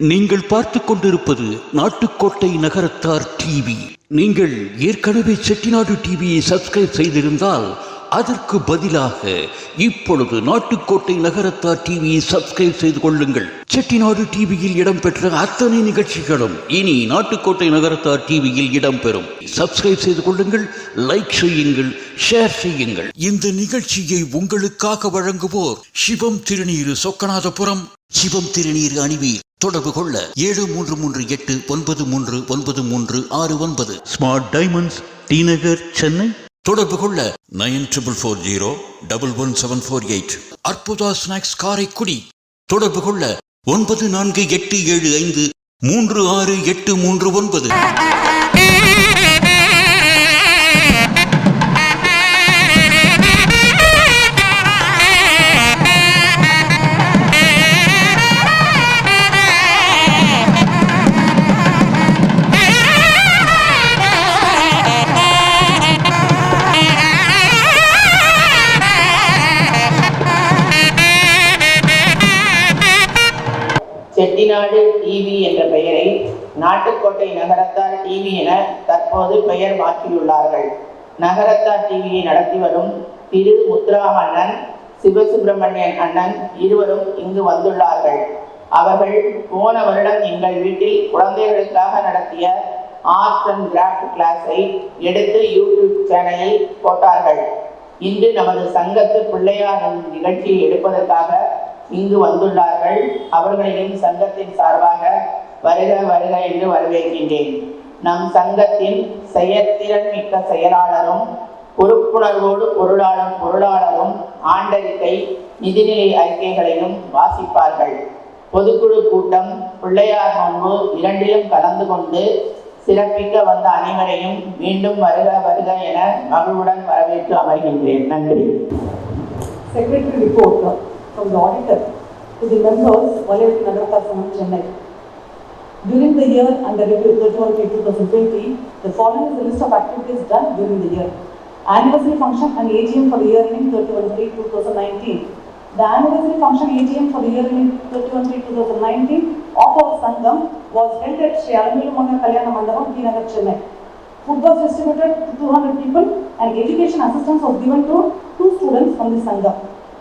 நீங்கள் பார்த்து கொண்டிருப்பது நாட்டுக்கோட்டை நகரத்தார் டிவி. நீங்கள் ஏற்கனவே செட்டிநாடு டிவியை சப்ஸ்கிரைப் செய்திருந்தால் அதற்கு பதிலாக இப்பொழுது நாட்டுக்கோட்டை நகரத்தார் டிவியை சப்ஸ்கிரைப் செய்து கொள்ளுங்கள். செட்டிநாடு டிவியில் இடம்பெற்ற அத்தனை நிகழ்ச்சிகளும் இனி நாட்டுக்கோட்டை நகரத்தார் டிவியில் இடம்பெறும் சப்ஸ்கிரைப் செய்து கொள்ளுங்கள் லைக் செய்யுங்கள் ஷேர் செய்யுங்கள். இந்த நிகழ்ச்சியை உங்களுக்காக வழங்குவோர் சிவம் திருநீரு சொக்கநாதபுரம். சிவம் திருநீர் அணிவீர். தொடர்பு கொள்ள ஏழு மூன்று மூன்று எட்டு ஒன்பது மூன்று ஒன்பது மூன்று ஆறு ஒன்பது. Smart diamonds T Nagar Chennai தொடர்பு கொள்ள nine triple four zero double one seven four eight. Arputha snacks Karaikudi தொடர்பு கொள்ள ஒன்பது நான்கு எட்டு ஏழு ஐந்து மூன்று ஆறு எட்டு மூன்று ஒன்பது. நாட்டுக்கோட்டை நகரத்தார் டிவி என தற்போது பெயர் மாற்றியுள்ளார்கள். நகரத்தார் டிவியை நடத்தி வரும் திரு. முத்ரா அண்ணன் சிவசுப்பிரமணியன் அண்ணன் இருவரும் இங்கு வந்துள்ளார்கள். அவர்கள் போன வருடம் எங்கள் வீட்டில் குழந்தைகளுக்காக நடத்திய ஆர்ட் அண்ட் கிராஃப்ட் கிளாஸை எடுத்து யூடியூப் சேனலில் போட்டார்கள். இன்று நமது சங்கத்து பிள்ளையார் நிகழ்ச்சியை எடுப்பதற்காக இங்கு வந்துள்ளார்கள். அவர்களையும் சங்கத்தின் சார்பாக வருக வருக என்று வரவேற்கின்றேன். நம் சங்கத்தின் செயற்திறன் மிக்க செயலாளரும் பொறுப்புணர்வோடு பொருளாளரும் பொருளாளரும் ஆண்டறிக்கை நிதிநிலை அறிக்கைகளையும் வாசிப்பார்கள். பொதுக்குழு கூட்டம் பிள்ளையார் நோன்பு இரண்டிலும் கலந்து கொண்டு சிறப்பிக்க வந்த அனைவரையும் மீண்டும் வருக வருக என மகிழ்வுடன் வரவேற்று அமர்கின்றேன். நன்றி. Secretary report from the auditor. During the year under review 31 2020, the following is the list of activities done during the year. Anniversary function and AGM for the year ending 31 2019. The anniversary function AGM for the year ending 31 2019 of our Sangam was held at Sri Alamilu Manga Kalyana Mandapam, T. Nagar, Chennai. Food was distributed to 200 people and education assistance was given to two students from the Sangam.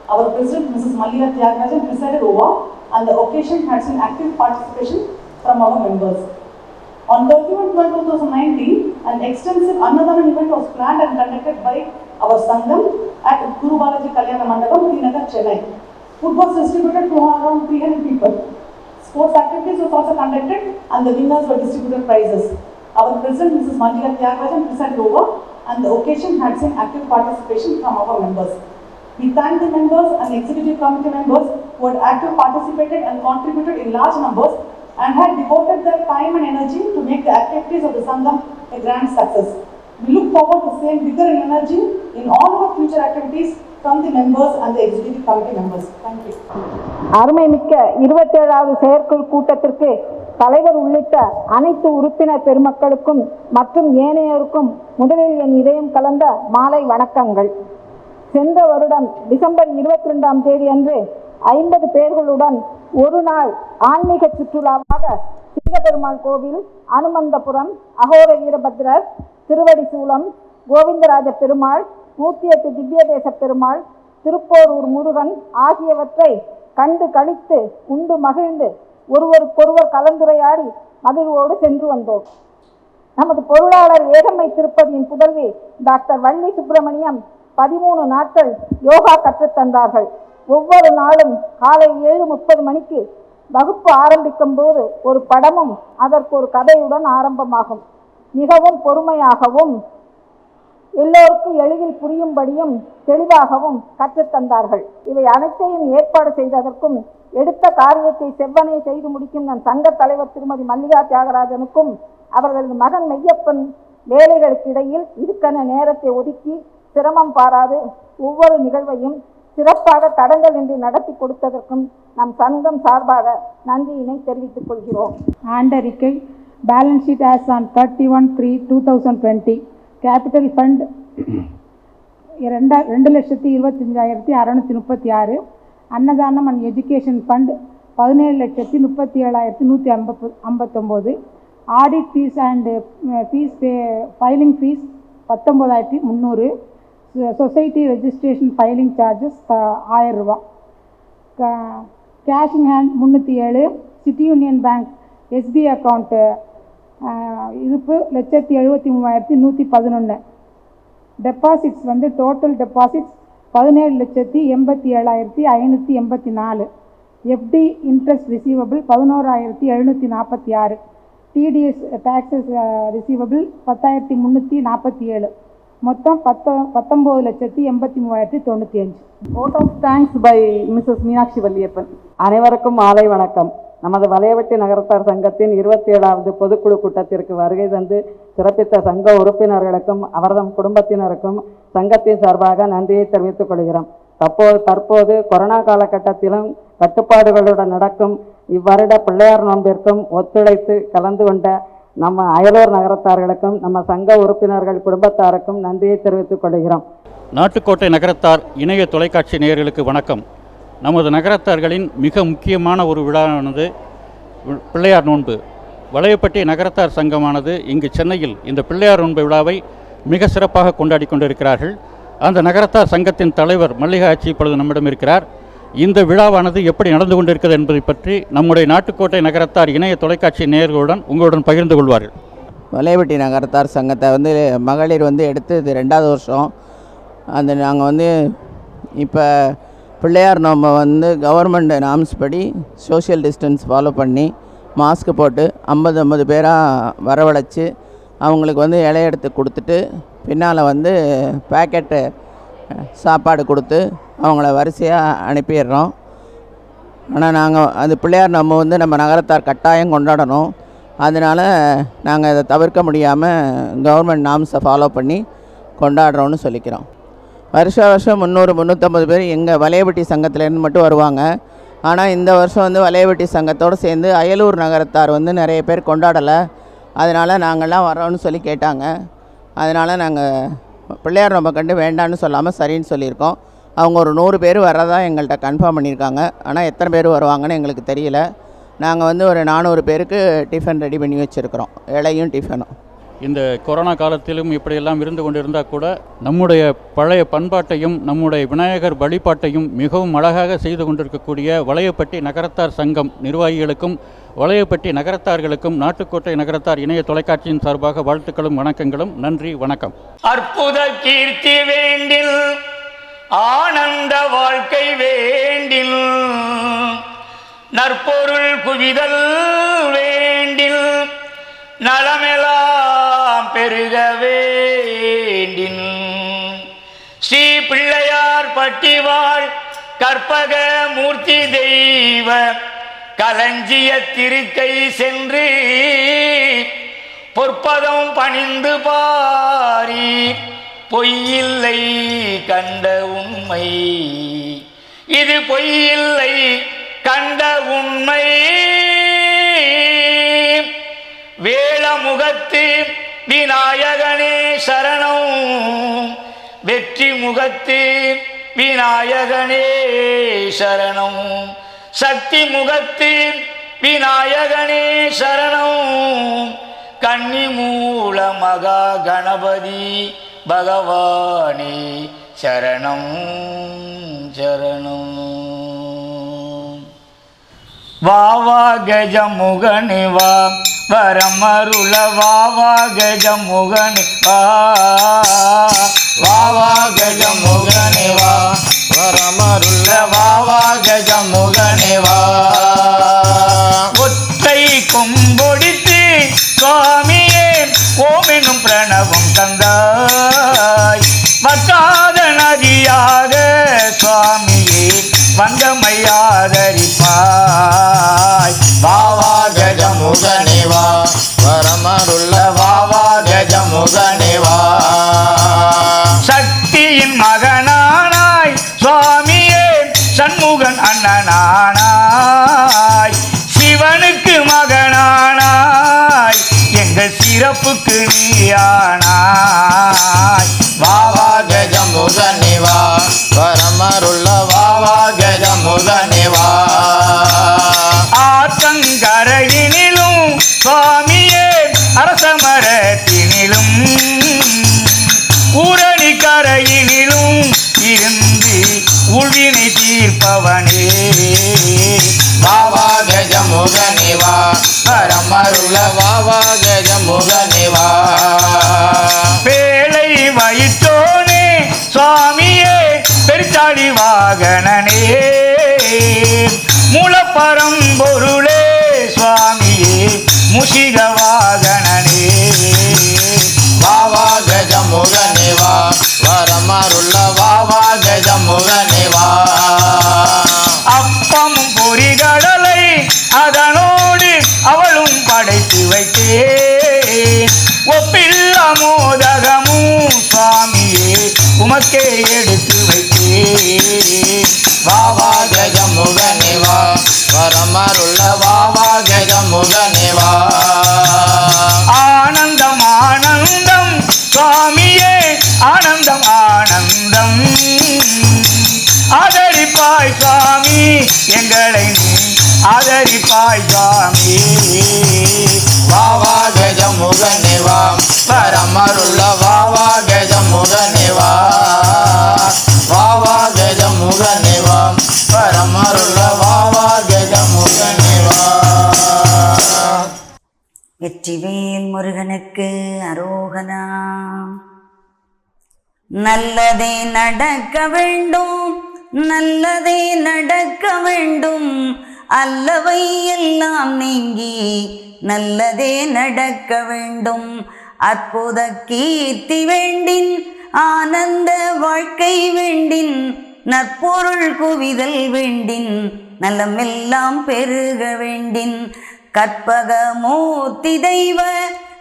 Our president, Mrs. Malliya Tyagarajan, presided over and the occasion had seen active participation from our members. On 31-12-2019, an extensive Annadaman event was planned and conducted by our Sangam at Guru Balaji Kalyana Mandapam, T. Nagar, Chennai. Food was distributed to around 300 people. Sports activities was also conducted and the winners were distributed prizes. Our president, Mrs. Manjula Tyagarajan, presided over and the occasion had seen active participation from our members. We thank the members and executive committee members who had active participated and contributed in large numbers and had devoted their time and energy to make the activities of the Sangam a grand success. We look forward to seeing vigor and energy in all our future activities from the members and the executive committee members. Thank you. அருமை அருமைமிக்க இருபத்தேழாவது செயற்குழு கூட்டத்திற்கு தலைவர் உள்ளிட்ட அனைத்து உறுப்பினர் பெருமக்களுக்கும் மற்றும் ஏனையோருக்கும் முதலில் என் இதயம் கலந்த மாலை வணக்கங்கள் சென்ற வருடம் டிசம்பர் இருபத்தி ரெண்டாம் தேதி அன்று ஐம்பது பேர்களுடன் ஒரு நாள் ஆன்மீக சுற்றுலாவாக சிங்கப்பெருமாள் கோவில் அனுமந்தபுரம் அகோர வீரபத்ரர் திருவடிசூலம் கோவிந்தராஜ பெருமாள் நூற்றி எட்டு திவ்யதேச பெருமாள் திருப்போரூர் முருகன் ஆகியவற்றை கண்டு கழித்து உண்டு மகிழ்ந்து ஒருவருக்கொருவர் கலந்துரையாடி மகிழ்வோடு சென்று வந்தோம். நமது பொருளாளர் ஏகம்மை திருப்பதியின் புதல்வி டாக்டர் வள்ளி சுப்பிரமணியம் பதிமூணு நாட்கள் யோகா கற்றுத்தந்தார்கள் ஒவ்வொரு நாளும் காலை ஏழு முப்பது மணிக்கு வகுப்பு ஆரம்பிக்கும் போது ஒரு படமும் அதற்கு ஒரு கதையுடன் ஆரம்பமாகும். மிகவும் பொறுமையாகவும் எல்லோருக்கும் எளிதில் புரியும்படியும் தெளிவாகவும் கற்றுத்தந்தார்கள் இவை அனைத்தையும் ஏற்பாடு செய்ததற்கும் எடுத்த காரியத்தை செவ்வனே செய்து முடிக்கும் நம் சங்க தலைவர் திருமதி மல்லிகா தியாகராஜனுக்கும் அவர்களது மகன் மெய்யப்பன் வேலைகளுக்கு இடையில் இதுக்கென நேரத்தை ஒதுக்கி சிரமம் பாராது ஒவ்வொரு நிகழ்வையும் சிறப்பாக தடங்கலின்றி நடத்தி கொடுத்ததற்கும் நம் சங்கம் சார்பாக நன்றியினை தெரிவித்துக் கொள்கிறோம். ஆண்டறிக்கை balance sheet as on thirty one three two thousand twenty capital fund ரெண்டா ரெண்டு லட்சத்தி இருபத்தஞ்சாயிரத்தி அறநூற்றி முப்பத்தி ஆறு அன்னதானம் அண்ட் எஜுகேஷன் ஃபண்ட் பதினேழு லட்சத்தி முப்பத்தி ஏழாயிரத்தி நூற்றி ஐம்பத்து ஐம்பத்தொம்போது audit fees and fees pay filing fees பத்தொம்போதாயிரத்தி முந்நூறு சொசைட்டி ரெஜிஸ்ட்ரேஷன் ஃபைலிங் சார்ஜஸ் ஆயிரம் க கேஷ் இன் ஹேண்ட் முந்நூற்றி ஏழு city union bank SBI account இருப்பு லட்சத்தி எழுபத்தி மூவாயிரத்தி நூற்றி பதினொன்று டெபாசிட்ஸ் வந்து டோட்டல் டெபாசிட்ஸ் பதினேழு லட்சத்தி எண்பத்தி ஏழாயிரத்தி ஐநூற்றி எண்பத்தி நாலு. எஃப்டி இன்ட்ரெஸ்ட் ரிசீவபிள் பதினோராயிரத்தி எழுநூற்றி நாற்பத்தி ஆறு. டிடிஎஸ் டேக்ஸஸ் ரிசீவபிள் பத்தாயிரத்தி முந்நூற்றி நாற்பத்தி ஏழு. மொத்தம் பத்த பத்தொம்போது லட்சத்தி எண்பத்தி மூவாயிரத்தி தொண்ணூற்றி அஞ்சு. Vote of thanks by Mrs Meenakshi Valliappan அனைவருக்கும் மாலை வணக்கம். நமது வலையவட்டி நகரத்தார் சங்கத்தின் இருபத்தி ஏழாவது பொதுக்குழு கூட்டத்திற்கு வருகை தந்து சிறப்பித்த சங்க உறுப்பினர்களுக்கும் அவர்தம் குடும்பத்தினருக்கும் சங்கத்தின் சார்பாக நன்றியை தெரிவித்துக் கொள்கிறோம். தற்போது தற்போது கொரோனா காலகட்டத்திலும் கட்டுப்பாடுகளுடன் நடக்கும் இவ்வருட பிள்ளையார் நோன்பிற்கும் ஒத்துழைத்து கலந்து கொண்ட நம்ம அயலூர் நகரத்தார்களுக்கும் நம்ம சங்க உறுப்பினர்கள் குடும்பத்தாருக்கும் நன்றியை தெரிவித்துக் கொள்கிறோம். நாட்டுக்கோட்டை நகரத்தார் இணைய தொலைக்காட்சி நேயர்களுக்கு வணக்கம். நமது நகரத்தார்களின் மிக முக்கியமான ஒரு விழாவானது பிள்ளையார் நோன்பு. வளையப்பட்டி நகரத்தார் சங்கமானது இங்கு சென்னையில் இந்த பிள்ளையார் நோன்பு விழாவை மிக சிறப்பாக கொண்டாடி கொண்டிருக்கிறார்கள். அந்த நகரத்தார் சங்கத்தின் தலைவர் மல்லிகா ஆட்சி இப்பொழுது நம்மிடம் இருக்கிறார். இந்த விழாவானது எப்படி நடந்து கொண்டிருக்கிறது என்பதை பற்றி நம்முடைய நாட்டுக்கோட்டை நகரத்தார் இணைய தொலைக்காட்சி நேயர்களுடன் உங்களுடன் பகிர்ந்து கொள்வார்கள். வலையபட்டி நகரத்தார் சங்கத்தை வந்து மகளிர் வந்து எடுத்து இது ரெண்டாவது வருஷம். அந்த நாங்கள் வந்து இப்போ பிள்ளையார் நம்ம வந்து கவர்மெண்ட் நாம்ஸ் படி சோஷியல் டிஸ்டன்ஸ் ஃபாலோ பண்ணி மாஸ்க் போட்டு ஐம்பது ஐம்பது பேராக வரவழைச்சி அவங்களுக்கு வந்து இலையெடுத்து கொடுத்துட்டு பின்னால் வந்து பேக்கெட்டு சாப்பாடு கொடுத்து அவங்கள வரிசையாக அனுப்பிடுறோம். ஆனால் நாங்கள் அது பிள்ளையார் நம்ம வந்து நம்ம நகரத்தார் கட்டாயம் கொண்டாடணும். அதனால் நாங்கள் இதை தவிர்க்க முடியாமல் கவர்மெண்ட் நாம்ஸை ஃபாலோ பண்ணி கொண்டாடுறோன்னு சொல்லிக்கிறோம். வருஷ வருஷம் முந்நூறு முந்நூற்றம்பது பேர் எங்கள் வலையபட்டி சங்கத்திலேருந்து மட்டும் வருவாங்க. ஆனால் இந்த வருஷம் வந்து வலையபட்டி சங்கத்தோடு சேர்ந்து அயலூர் நகரத்தார் வந்து நிறைய பேர் கொண்டாடலை. அதனால் நாங்கள்லாம் வரோன்னு சொல்லி கேட்டாங்க. அதனால் நாங்கள் பிள்ளையார் ரொம்ப கண்டு வேண்டான்னு சொல்லாமல் சரின்னு சொல்லியிருக்கோம். அவங்க ஒரு நூறு பேர் வர்றதா எங்கள்கிட்ட கன்ஃபார்ம் பண்ணியிருக்காங்க. ஆனால் எத்தனை பேர் வருவாங்கன்னு எங்களுக்கு தெரியல. நாங்கள் வந்து ஒரு நானூறு பேருக்கு டிஃபன் ரெடி பண்ணி வச்சுருக்குறோம். இலையும் டிஃபனும் இந்த கொரோனா காலத்திலும் இப்படியெல்லாம் இருந்து கொண்டிருந்தால் கூட நம்முடைய பழைய பண்பாட்டையும் நம்முடைய விநாயகர் வழிபாட்டையும் மிகவும் அழகாக செய்து கொண்டிருக்கக்கூடிய வளையப்பட்டி நகரத்தார் சங்கம் நிர்வாகிகளுக்கும் வளையப்பட்டி நகரத்தார்களுக்கும் நாட்டுக்கோட்டை நகரத்தார் இணைய தொலைக்காட்சியின் சார்பாக வாழ்த்துக்களும் வணக்கங்களும். நன்றி வணக்கம். அற்புத கீர்த்தி வேண்டில் ஆனந்த வாழ்க்கை வேண்டில் நற்பொருள் குவிதல் வேண்டில் நலமெலாம் பெருக வேண்டின் ஸ்ரீ பிள்ளையார் பட்டிவாழ் கற்பக மூர்த்தி தெய்வ களஞ்சிய திருக்கை சென்று பொற்பதம் பணிந்து பாரி பொய்யில்லை கண்ட உண்மை. இது பொய்யில்லை கண்ட உண்மை. வேளமுகத்து விநாயகனே சரணம். வெற்றி முகத்து விநாயகனே சரணம். சக்தி முகத்து விநாயகனே சரணம். கன்னி மூல மகா கணபதி பகவானே சரணம் சரணம். வா வா கஜமுகனி வா. வரமருள வா வா கஜமுகனி வா. வா வா கஜமுகனி வா. வரமருள வா வா கஜமுகனி வா. હરિયાણા பெருச்சாடி வாகனனே மூலப்பரம்பொருளே சுவாமியே. முஷிக சுவாமி எங்களை நீ ஆதரிப்பாய் சுவாமி வாவா கஜம் நிவா பரமருள வாவா கஜம் நிவா வாவா கஜம் நிவா பரமருள வாவா கஜம் நிவா வெற்றிவேல் முருகனுக்கு அரோகனா. நல்லதே நடக்க வேண்டும். நல்லதே நடக்க வேண்டும். அல்லவை எல்லாம் நீங்கி நல்லதே நடக்க வேண்டும். அற்புத கீர்த்தி வேண்டின் ஆனந்த வாழ்க்கை வேண்டின் நற்பொருள் குவிதல் வேண்டின் நலமெல்லாம் பெருக வேண்டின். கற்பக மூர்த்தி தெய்வ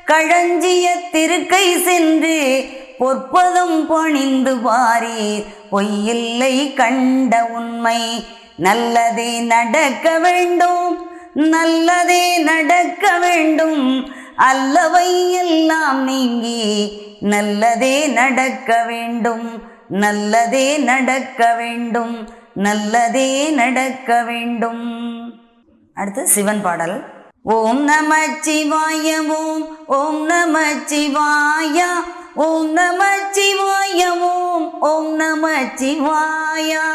களஞ்சிய திருக்கை சென்று பொற்பதம் பணிந்து வாரீர். பொய்யில்லை கண்ட உண்மை நல்லதே நடக்க வேண்டும். நல்லதே நடக்க வேண்டும். அல்லவை எல்லாம் நீங்கி நல்லதே நடக்க வேண்டும். நல்லதே நடக்க வேண்டும். நல்லதே நடக்க வேண்டும். அடுத்து சிவன் பாடல். ஓம் நம சிவாய ஓம் ஓம் நம சிவாயா. ஓம் நம சிவாய ஓம் ஓம் நம சிவாயா.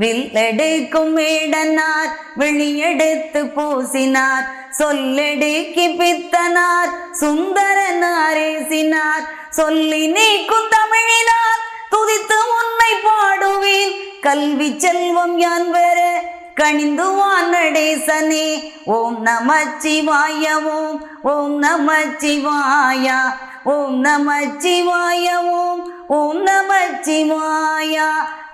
வில்லெடுக்கும் மேடனார் வெளியெடுத்து பூசினார். சொல்லெடுக்கி பித்தனார் சுந்தரனாரேசினார். சொல்லி நீக்கும் தமிழினார் துதித்து உண்மை பாடுவேன். கல்வி செல்வம் யான் பெற கணிந்து வாங்கடேசனே ஓம் நம சிவாய ஓம் ஓம் நம சிவாய ஓம் நம சிவாய ஓம் ஓம் நம சிவாய.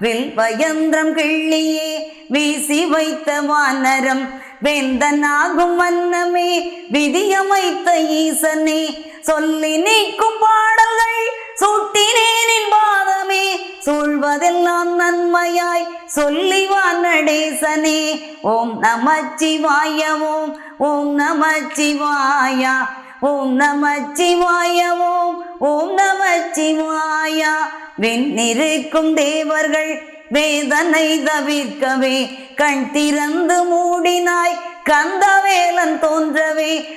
வில்வயந்திரம் கிள்ளியே வீசி வைத்த வானரம் வேந்தனாகும் வண்ணமே விதியமைத்த ஈசனே. சொல்லி நீக்கும் பாடல்கள் சூட்டினேனின் பாதமே சூழ்வதெல்லாம் நன்மையாய் சொல்லி நடேசனே ஓம் நமச்சிவாய ஓம் ஓம் நமச்சிவாயா ஓம் நமச்சிவாய ஓம் ஓம் நமச்சிவாயா. வெண்ணிருக்கும் தேவர்கள் வேதனை தவிர்க்கவே கண் திறந்து மூடினாய் கந்தவேலன் தோன்றவே